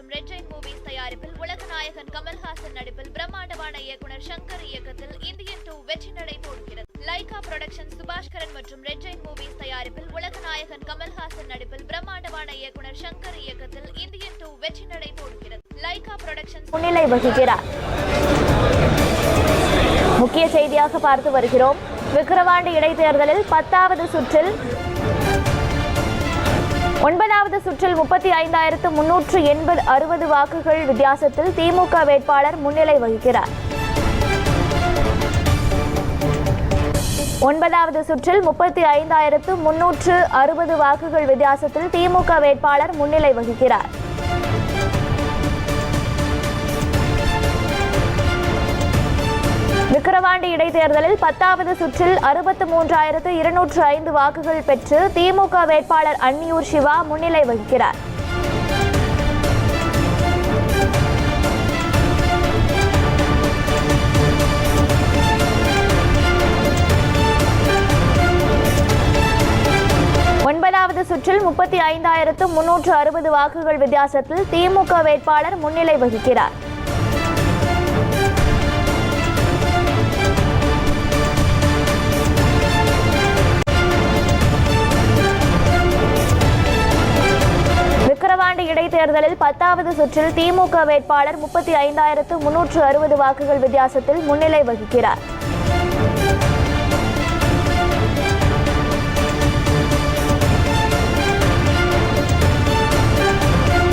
மற்றும் red Jain movies தயாரிப்பில் உலகநாயகன் கமல்ஹாசன் நடிப்பில் பிரம்மாண்டமான இயக்குனர் சங்கர் இயக்கத்தில் இந்தியன் டூ வெற்றி நடை போடுகிறது. லைகா புரொடக்ஷன் சுபாஷ்கரன் மற்றும் ரெட் ஜெயின் மூவிஸ் தயாரிப்பில் உலகநாயகன் கமல்ஹாசன் நடிப்பில் பிரம்மாண்டமான இயக்குனர் சங்கர் இயக்கத்தில் இந்தியன் டூ வெற்றி நடை போடுகிறது. லைகா புரொடக்ஷன் முன்னிலை வகிக்கிறார். முக்கிய செய்தியாக பார்த்து வருகிறோம். விக்கிரவாண்டி இடைத்தேர்தலில் பத்தாவது சுற்றில் ஒன்பதாவது சுற்றில் முப்பத்தி ஐந்தாயிரத்து முன்னூற்று எண்பது அறுபது வாக்குகள் வித்தியாசத்தில் திமுக வேட்பாளர் முன்னிலை வகிக்கிறார். ஒன்பதாவது சுற்றில் முப்பத்தி ஐந்தாயிரத்து முன்னூற்று அறுபது வாக்குகள் வித்தியாசத்தில் திமுக வேட்பாளர் முன்னிலை வகிக்கிறார். விக்கிரவாண்டி இடைத்தேர்தலில் பத்தாவது சுற்றில் அறுபத்து மூன்றாயிரத்து இருநூற்று ஐந்து வாக்குகள் பெற்று திமுக வேட்பாளர் அன்னியூர் சிவா முன்னிலை வகிக்கிறார். ஒன்பதாவது சுற்றில் முப்பத்தி ஐந்தாயிரத்து முன்னூற்று அறுபது வாக்குகள் வித்தியாசத்தில் திமுக வேட்பாளர் முன்னிலை வகிக்கிறார். இடைத்தேர்தலில் பத்தாவது சுற்றில் திமுக வேட்பாளர் முப்பத்தி ஐந்தாயிரத்து முன்னூற்று அறுபது வாக்குகள் வித்தியாசத்தில் முன்னிலை வகிக்கிறார்.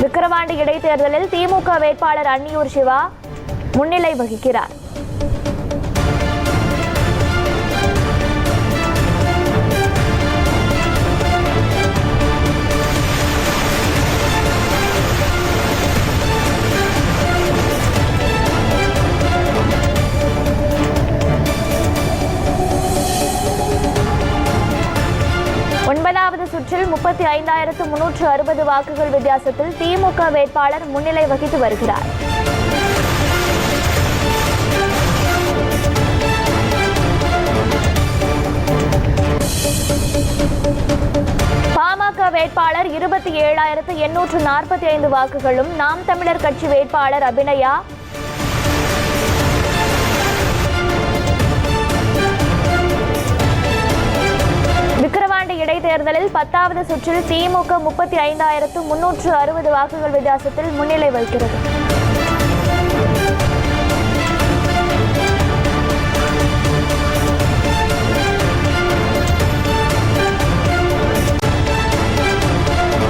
விக்கிரவாண்டி இடைத்தேர்தலில் திமுக வேட்பாளர் அன்னியூர் சிவா முன்னிலை வகிக்கிறார். ஒன்பதாவது முப்பத்தி ஐந்தாயிரத்து முன்னூற்று அறுபது வாக்குகள் வித்தியாசத்தில் திமுக வேட்பாளர் முன்னிலை வகித்து வருகிறார். பாமக வேட்பாளர் இருபத்தி ஏழாயிரத்து எண்ணூற்று நாற்பத்தி ஐந்து வாக்குகளும் நாம் தமிழர் கட்சி வேட்பாளர் அபிநயா தேர்தலில் பத்தாவது சுற்றில் திமுக முப்பத்தி ஐந்தாயிரத்து முன்னூற்று அறுபது வாக்குகள் வித்தியாசத்தில் முன்னிலை வகிக்கிறது.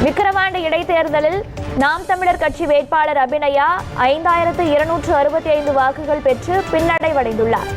விக்கிரவாண்டி இடைத்தேர்தலில் நாம் தமிழர் கட்சி வேட்பாளர் அபிநயா ஐந்தாயிரத்து இருநூற்று அறுபத்தி ஐந்து வாக்குகள் பெற்று பின்னடைவடைந்துள்ளார்.